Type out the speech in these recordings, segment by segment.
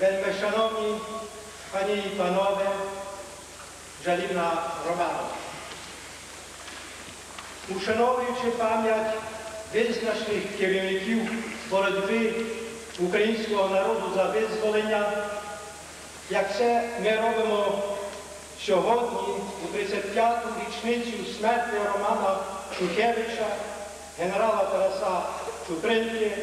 Вельми шановні пані і панове, Жаліна Романова. Ушановуючи пам'ять визначних керівників боротьби українського народу за визволення, як це ми робимо сьогодні, у 35-ту річницю смерті Романа Шухевича, генерала Тараса Чупринки,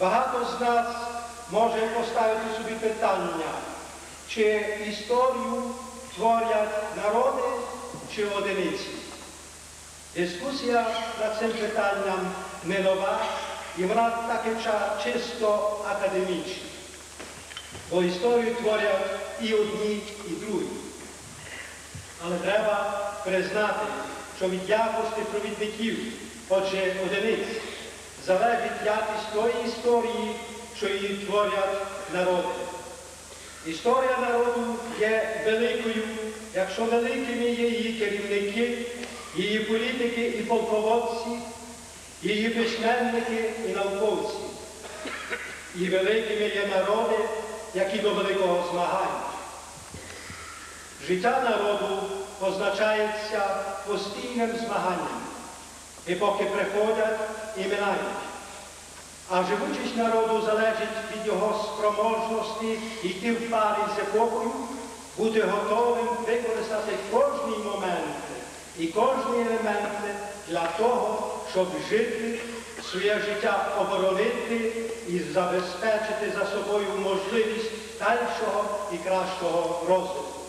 багато з нас може поставити собі питання, чи історію творять народи чи одиниці. Дискусія над цим питанням не нова, і вона таки чисто академічна. Бо історію творять і одні, і другі. Але треба признати, що від якості провідників, отже одиниць, залежить якість тої історії, що її творять народи. Історія народу є великою, якщо великими є її керівники, її політики і полководці, її письменники і науковці. І великими є народи, які до великого змагають. Життя народу позначається постійним змаганням. Епохи приходять і минають. А живучість народу залежить від його спроможності йти в парі з епохою, бути готовим використати кожний момент і кожний елемент для того, щоб жити, своє життя оборонити і забезпечити за собою можливість дальшого і кращого розвитку.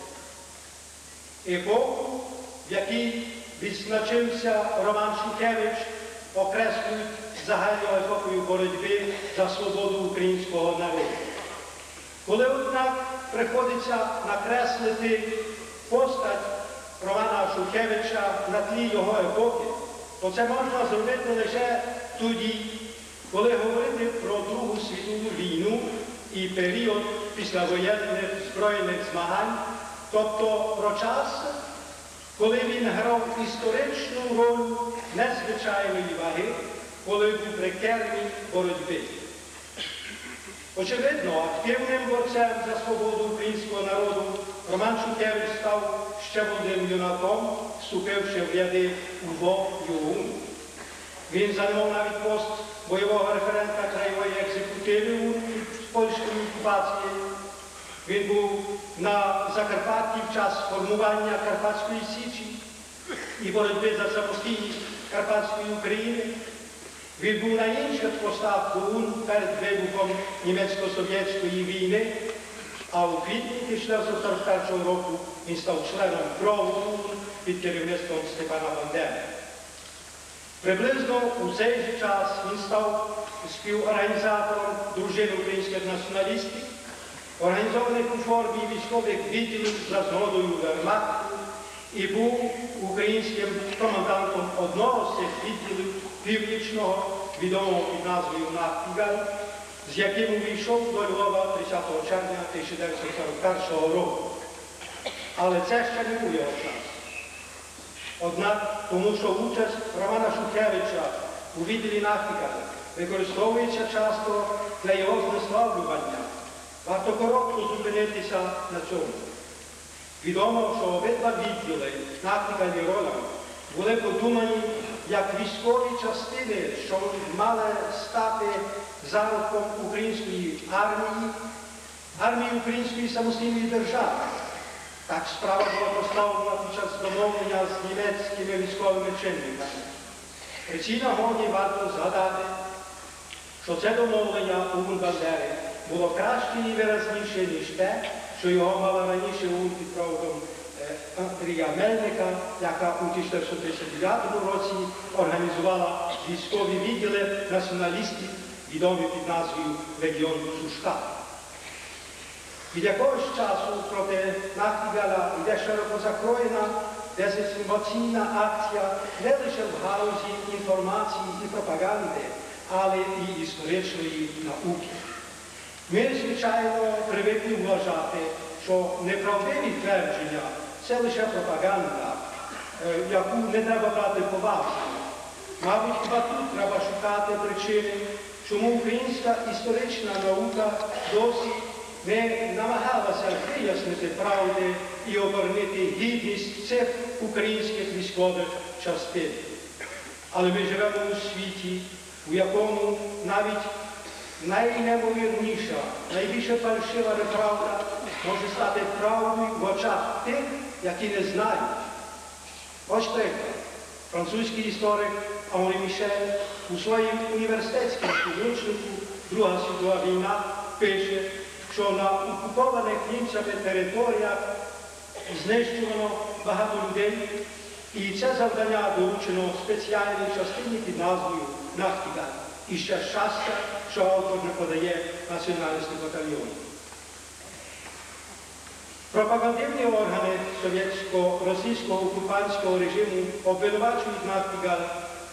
Епоху, в якій відзначився Роман Шухевич, окреслюють загальною епохою боротьби за свободу українського народу. Коли, однак, приходиться накреслити постать Романа Шухевича на тлі його епохи, то це можна зробити лише тоді, коли говорити про Другу світову війну і період післявоєнних збройних змагань, тобто про час, коли він грав історичну роль незвичайної ваги, коли був при боротьби. Очевидно, активним борцем за свободу українського народу Роман Шухевич став ще молодим юнаком, вступивши в ряди УВО і ОУН. Він займав навіть пост бойового референта краєвої екзекутиви у польської окупації. Він був на Закарпатті в час формування Карпатської Січі і боротьби за самостійність Карпатської України. Він був на інших постах ОУН перед вибухом німецько-совєтської війни, а у квітні 1941 року він став членом КРОВ ОУН під керівництвом Степана Бандери. Приблизно у цей же час він став співорганізатором дружини українських націоналістів, організованих у формі військових відділів за згодою Вермахту і був українським командантом одного з цих відділів північного, відомого під назвою Нахтігаль, з яким увійшов до Львова 30 червня 1941 року. Але це ще не був його час. Однак, тому що участь Романа Шухевича у відділі Нахтігаля використовується часто для його знеславлювання, варто коротко зупинитися на цьому. Відомо, що обидва відділи Нахтігаль і Роланд були подумані як військові частини, що мали стати зародком української армії, армії Української самостійної держави. Так справа була поставлена під час домовлення з німецькими військовими чинниками. При цій варто згадати, що це домовлення у Бандери було краще і виразніше, ніж те, що його мала раніше УН під проводом е, Андрія Мельника, яка у 1939 році організувала військові відділи націоналістів, відомі під назвою Легіон Сушка. Від якогось часу проти Нахтігаля йде широко закроєна дезінформаційна акція не лише в галузі інформації і пропаганди, але і історичної науки. Ми, звичайно, привикли вважати, що неправдиві твердження це лише пропаганда, е, яку не треба брати поважно. Мабуть, хіба тут треба шукати причини чому українська історична наука досі не намагалася вияснити правди і оборонити гідність цих українських військових частин. Але ми живемо у світі, у якому навіть найнемовірніша, найбільше фальшива неправда може стати правдою в очах тих, які не знають. Ось приклад. Французький історик Henri Мішель у своїм університетському підручнику Друга світова війна пише, що на окупованих німцями територіях знищувано багато людей, і це завдання доручено спеціальній частині під назвою Нахтігаль. І ще щастя, що автор подає національності батальйону. Пропагандивні органи совєтсько-російського окупантського режиму обвинувачують Нахтігаль,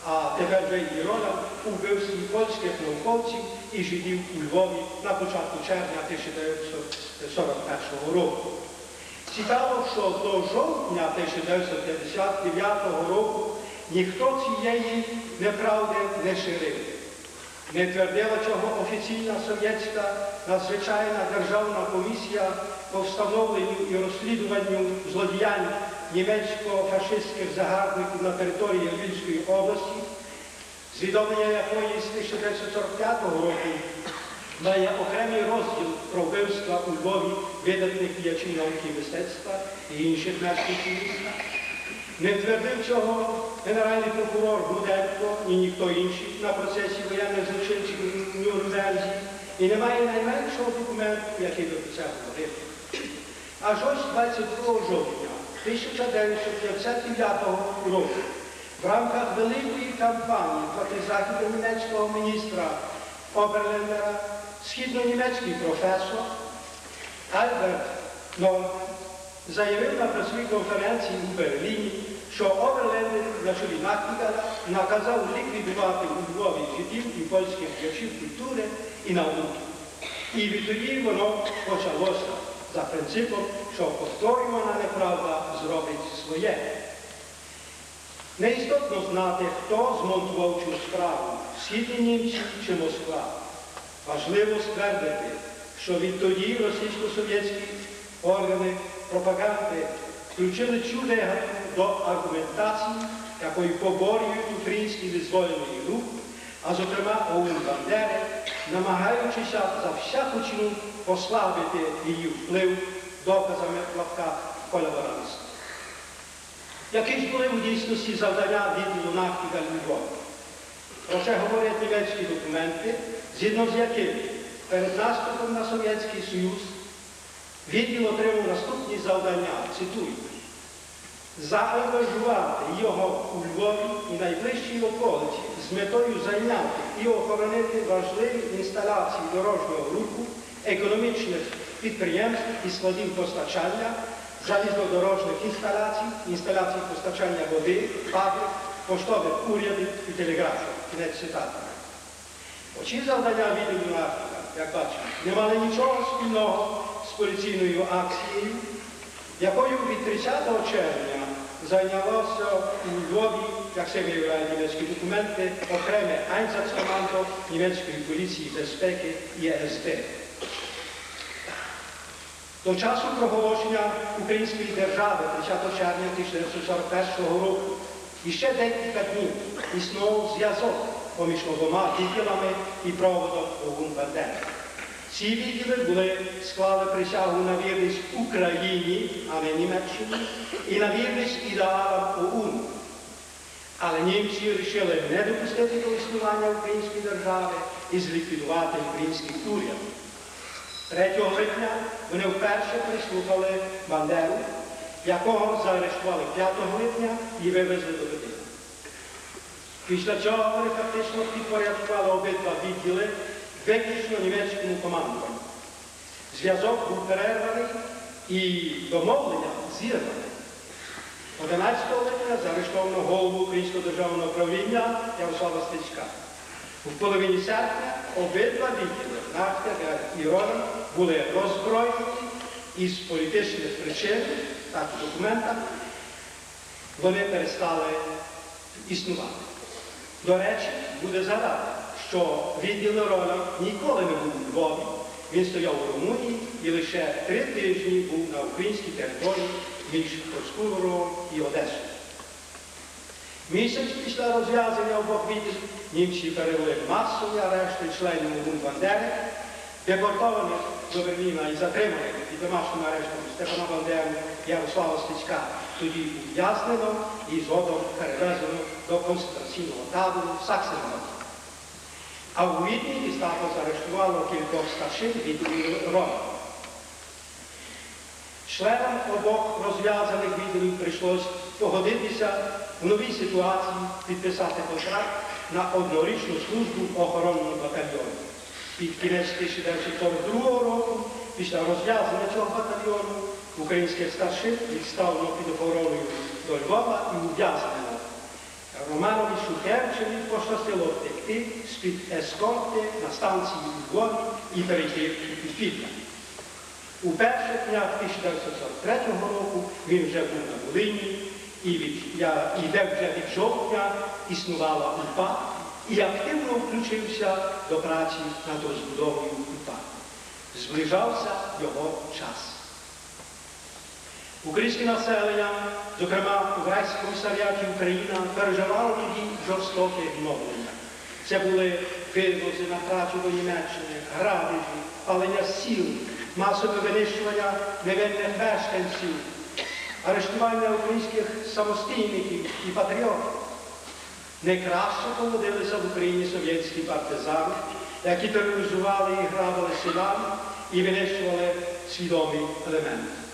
а тепер вже і Рода у вбивстві польських науковців і жидів у Львові на початку червня 1941 року. Цікаво, що до жовтня 1959 року ніхто цієї неправди не ширив. Не твердила цього офіційна совєтська надзвичайна державна комісія по встановленню і розслідуванню злодіянь німецько-фашистських загарбників на території Львівської області, звідомлення якої з 1945 року має окремий розділ про вбивства у Львові видатних діячів науки і мистецтва і інших мешканців міста. Не твердив цього генеральний прокурор Гуденко і ніхто інший на процесі воєнних злочинців у Нюрнберзі. І немає найменшого документу, який би це говорив. Аж ось 22 жовтня 1959 року в рамках великої кампанії проти західно-німецького міністра Оберлендера східно-німецький професор Альберт Норман заявив на пресовій конференції у Берліні, що Оберлендер на чолі наказав ліквідувати у Львові жидів і польських діячів культури і науки. І відтоді воно почалося за принципом, що повторювана неправда зробить своє. Неістотно знати, хто змонтував цю справу, східні німці чи Москва. Важливо ствердити, що відтоді російсько-совєтські органи пропаганди включили цю до аргументації, якою поборюють український визвольний рух, а зокрема ОУН Бандери, намагаючися за всяку ціну послабити її вплив доказами в лапках колаборантства. Які ж були у дійсності завдання відділу Нахтігаль Львова? Про це говорять німецькі документи, згідно з якими перед наступом на Совєтський Союз відділ отримав наступні завдання, цитую, заангажувати його у Львові і найближчій околиці з метою зайняти і охоронити важливі інсталяції дорожнього руху, економічних підприємств і складів постачання, залізнодорожних інсталяцій, інсталяцій постачання води, фабрик, поштових урядів і телеграфів. Кінець цитати. Оці завдання відділу Африка, як бачимо, не мали нічого спільного з поліційною акцією, якою від 30 червня зайнялося у Львові, як це виявляють німецькі документи, окреме Einsatzkommando німецької поліції безпеки ЄСД. До часу проголошення Української держави 30 червня 1941 року і ще декілька днів існував зв'язок поміж обома відділами і проводом ОГУН Бандери. Ці відділи були склали присягу на вірність Україні, а не Німеччині, і на вірність ідеалам ОУН. Але німці вирішили не допустити до існування української держави і зліквідувати український уряд. 3 липня вони вперше прислухали Бандеру, якого заарештували 5 липня і вивезли до Берліна. Після цього вони фактично підпорядкували обидва відділи виключно німецькому командуванню. Зв'язок був перерваний і домовлення зірване. 11 липня заарештовано голову Українського державного правління Ярослава Стецька. У половині серпня обидва відділи Нахтя і Рода були роззброєні і з політичних причин, так у документах, вони перестали існувати. До речі, буде згадати, що відділ Роля ніколи не був у Львові. Він стояв у Румунії і лише три тижні був на українській території між Проскуром і Одесою. Місяць після розв'язання обох відділів німці перевели масові арешти членів Бандери, депортованих до Берліна і затриманих під домашнім арештом Степана Бандеру Ярослава Стецька, тоді ув'язнено і згодом перевезено до концентраційного табору Саксенвальд. А у Відні гестапо заарештувало кількох старшин відділів Рома. Членам обох розв'язаних відділів прийшлось погодитися в новій ситуації підписати контракт на однорічну службу в охоронному батальйоні. Під кінець 1942 року, після розв'язання цього батальйону, українських старшин відставлено під охороною до Львова і ув'язнено. Романові Шухевичеві пощастило втекти з-під ескорти на станції Львові і перейти у підпілля. У перших днях 1943 року він вже був на Волині, і, від, я, і де вже від жовтня існувала УПА, і активно включився до праці над розбудовою УПА. Зближався його час. Українське населення, зокрема у Райськомісаріаті Україна, переживало тоді жорстоке відновлення. Це були вивози на працю до Німеччини, грабежі, палення сіл, масове винищування невинних мешканців, арештування українських самостійників і патріотів. Найкраще поводилися в Україні совєтські партизани, які тероризували і грабили селян і винищували свідомі елементи.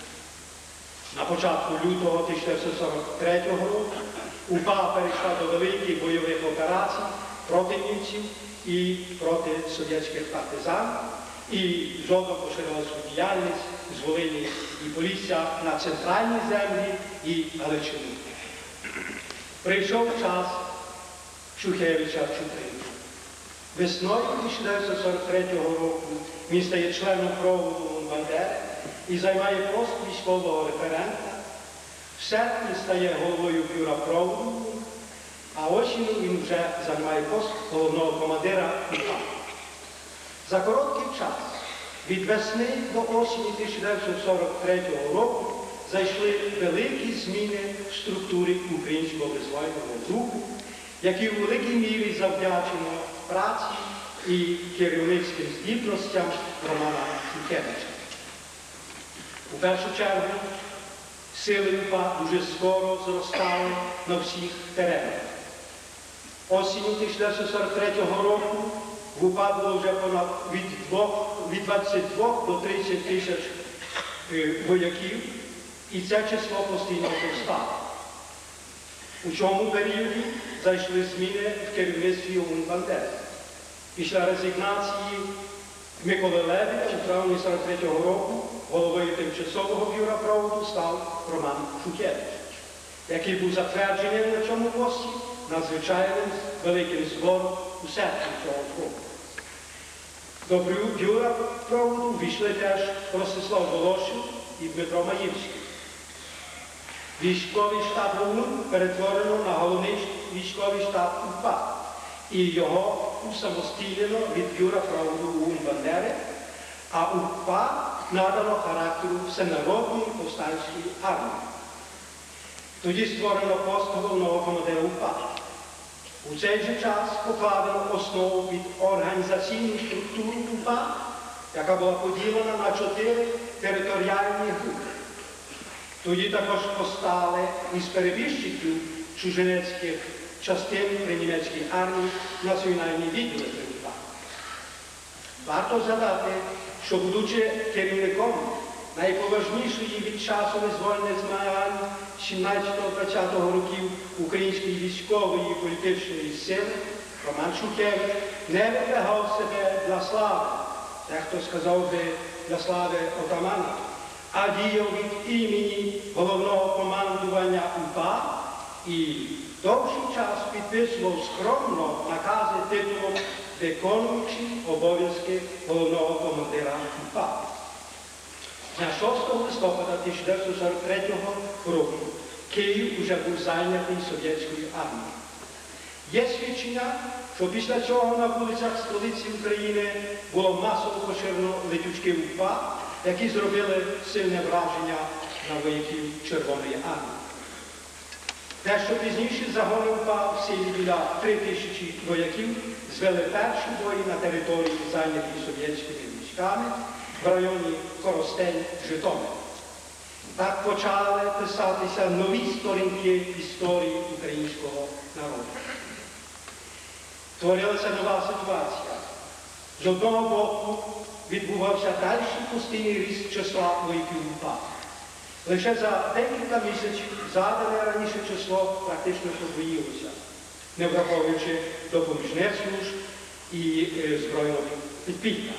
На початку лютого 1943 року УПА перейшла до великих бойових операцій проти німців і проти совєтських партизан, і згодом поширила свою діяльність з Волині і Полісся на центральній землі і Галичину. Прийшов час Шухевича Чуприни. Весною 1943 року він стає членом проводу Бандери і займає пост військового референта. В серпні стає головою бюра проводу, а осінню він вже займає пост головного командира УПА. За короткий час від весни до осені 1943 року зайшли великі зміни в структурі українського визвольного руху, які у великій мірі завдячено праці і керівницьким здібностям Романа Шухевича. У першу чергу сили УПА дуже скоро зростали на всіх теренах. Осінню 1943 року в УПА було вже понад від, 2, від 22 до 30 тисяч е, вояків, і це число постійно зростало. У цьому періоді зайшли зміни в керівництві Бандери. Після резигнації Миколи Левіна у травні 43 року головою тимчасового бюра проводу став Роман Шухевич, який був затверджений на цьому пості надзвичайним великим збором у серпні цього року. До бюра проводу війшли теж Ростислав Волошин і Дмитро Маївський. Військовий штаб ОУН перетворено на головний військовий штаб УПА і його усамостійнено від бюра проводу ОУН Бандери, а УПА надано характеру всенародної повстанської армії. Тоді створено пост головного командира УПА. У цей же час покладено основу від організаційної структури УПА, яка була поділена на чотири територіальні групи. Тоді також постали із перебіжчиків чужинецьких частин при німецькій армії національні відділи. Варто згадати, що будучи керівником найповажнішої від часу визвольних змагань 17-20 років української військової і політичної сили, Роман Шухевич не випрягав себе для слави, дехто сказав би для слави отамана, а діяв від імені головного командування УПА і довший час підписував скромно накази титулом виконуючи обов'язки головного командира УПА. На 6 листопада 1943 року Київ уже був зайнятий совєтською армією. Є свідчення, що після цього на вулицях столиці України було масово поширено летючки УПА, які зробили сильне враження на вояків Червоної армії. Дещо пізніше загони УПА в силі біля 3 тисячі вояків звели перші бої на території, зайнятій совєтськими військами в районі Коростень, Житомир. Так почали писатися нові сторінки історії українського народу. Творилася нова ситуація. З одного боку відбувався дальший постійний ріст числа вояків УПА. Лише за декілька місяців задане раніше число практично подвоїлося, не враховуючи допоміжних служб і е, збройного підпілля.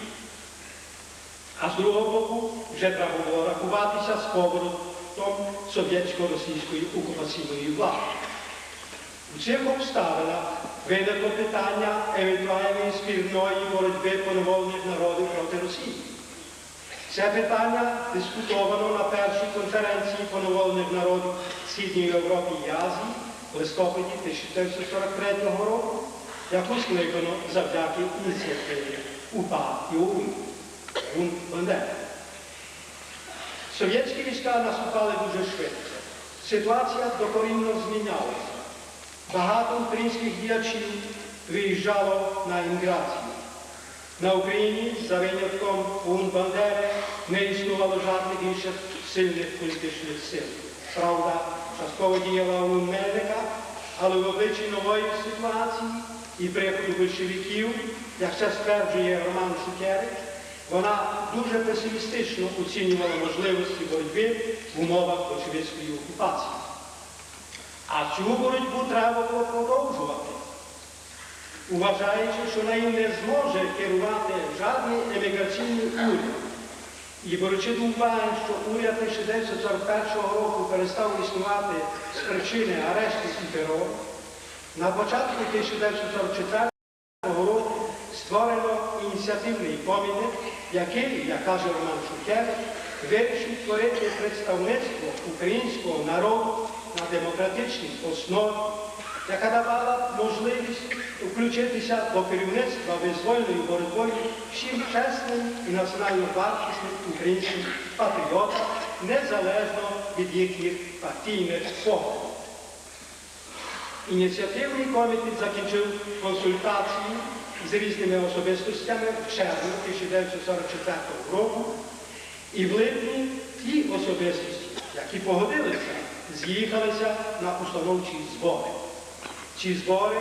А з другого боку вже треба було рахуватися з поворотом совєтсько-російської окупаційної влади. У цих обставинах виникло питання евентуальної спільної боротьби поневолених народів проти Росії. Це питання дискутовано на першій конференції поневолених народів Східної Європи і Азії листопаді 1943 року, яку скликано завдяки ініціативі УПА і Бандери. Совєтські війська наступали дуже швидко. Ситуація докорінно змінялася. Багато українських діячів виїжджало на імміграцію. На Україні, за винятком ОУН Бандери, не існувало жодних інших сильних політичних сил. Правда, частково діяла ОУН Мельника, але в обличчі нової ситуації і приходу большевиків, як це стверджує Роман Шукевич, вона дуже песимістично оцінювала можливості боротьби в умовах большевицької окупації. А цю боротьбу треба було продовжувати, вважаючи, що нею не зможе керувати жодний еміграційний уряд. І беручи до уваги, що уряд 1941 року перестав існувати з причини арештів і на початку 1944 року створено ініціативний комітет, який, як каже Роман Шухевич, вирішив створити представництво українського народу на демократичній основі, яка давала можливість включитися до керівництва визвольною боротьбою всім чесним і національно вартісним українським патріотам, незалежно від їхніх партійних поглядів. Ініціативний комітет закінчив консультації з різними особистостями в червні 1944 року. І в липні ті особистості, які погодилися, з'їхалися на установчі збори. Ці збори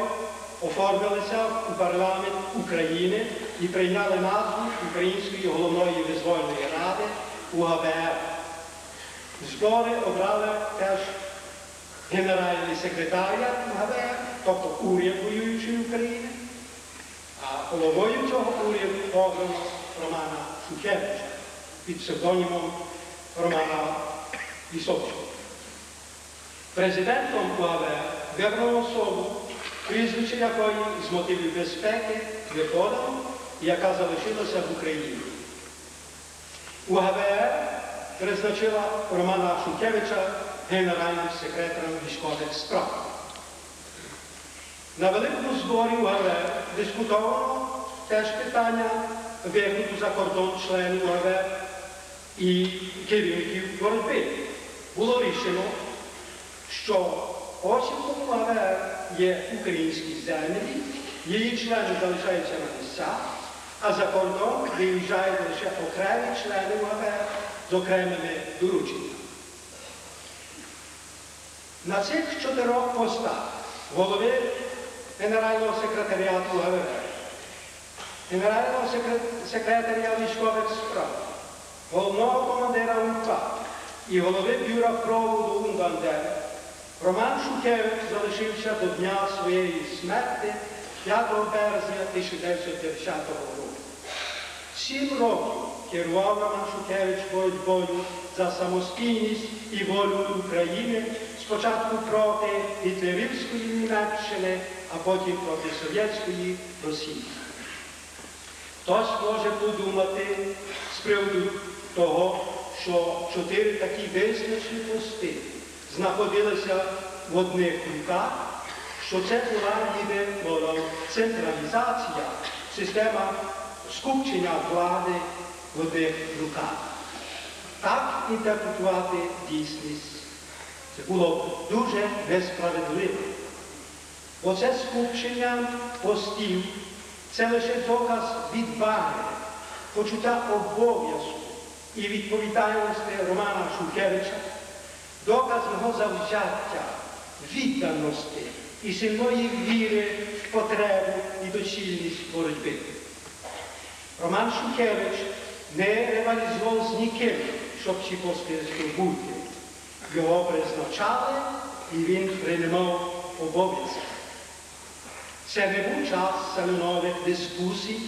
оформилися у парламент України і прийняли назву Української головної визвольної ради УГБР. Збори обрали теж генеральний секретаріат УГБР, тобто уряд воюючої України. А головою цього уряду обрано Романа Шухевича під псевдонімом Романа Вісовського. Президентом УАВ вибрано особу, прізвище якої з мотивів безпеки не подано яка залишилася в Україні. УГВР призначила Романа Шухевича генеральним секретарем військових справ. На великому зборі УГВ дискутовано теж питання вигляду за кордон членів УГВ і керівників боротьби. Було рішено, що осібком УГВ є українські землі, її члени залишаються на місцях, а за кордон виїжджають лише окремі члени УГВ з окремими дорученнями. На цих чотирьох постах голови Генерального секретаріату ГВР, Генерального секретаря військових справ, головного командира УНПА і голови бюро проводу УНБАНДЕР, Роман Шухевич залишився до дня своєї смерти 5 березня 1950 року. Сім років керував Роман Шухевич боротьбою за самостійність і волю України спочатку проти гітлерівської Німеччини, а потім проти совєтської Росії. Хтось може подумати з приводу того, що чотири такі визначні пости знаходилися в одних руках, що це була ніби централізація, система скупчення влади в одних руках. Так інтерпретувати дійсність. Це було дуже несправедливо. Оце скупчення постів це лише доказ відваги, почуття обов'язку і відповідальності Романа Шухевича, доказ його завзяття, відданості і сильної віри в потребу і доцільність боротьби. Роман Шухевич не ревалізував з ніким, щоб ці поспілки бути. Його призначали і він приймав обов'язки. Це не був час салонових дискусій,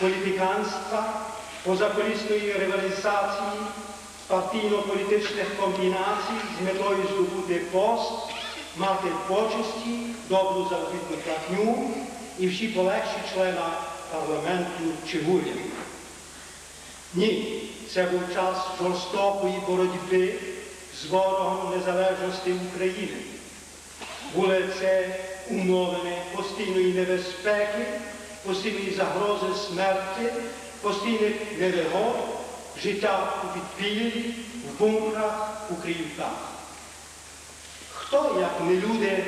політиканства, позаколісної ревалізації, партійно-політичних комбінацій з метою здобути пост, мати почесті, добру заробітну платню і всі полегші члена парламенту чи уряду. Ні, це був час жорстокої боротьби з ворогом незалежності України. Були це умовами постійної небезпеки, постійної загрози смерті, постійних невигод, життя у підпіллі, в бункерах, у криївках. Хто, як не люди,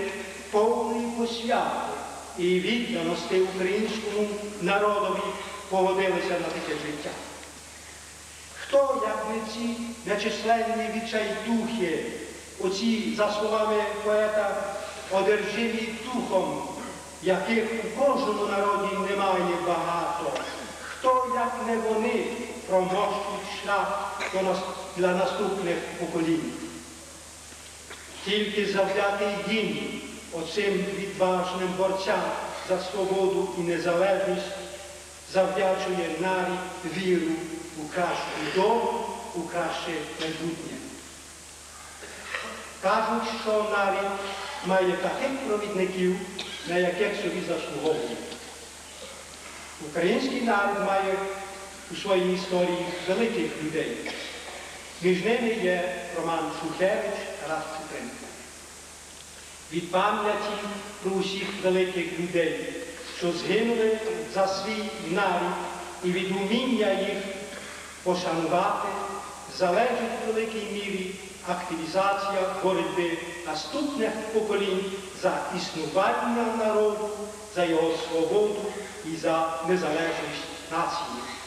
повної посвяти і відданості українському народові погодилися на таке життя? Хто, як не ці нечисленні відчайдухи, оці, за словами поета, одержимі духом, яких у кожному народі немає багато, хто, як не вони, промощують шлях до нас- для наступних поколінь. Тільки завдяки їм, оцим відважним борцям за свободу і незалежність, завдячує навіть віру у кращу долю, у краще майбутнє. Кажуть, що навіть має таких провідників, на яких собі заслуговує. Український народ має у своїй історії великих людей. Між ними є Роман Шухевич, Тарас Шевченко. Від пам'яті про усіх великих людей, що згинули за свій народ і від уміння їх пошанувати, залежить в великій мірі активізація боротьби наступних поколінь за існування народу, за його свободу і за незалежність нації.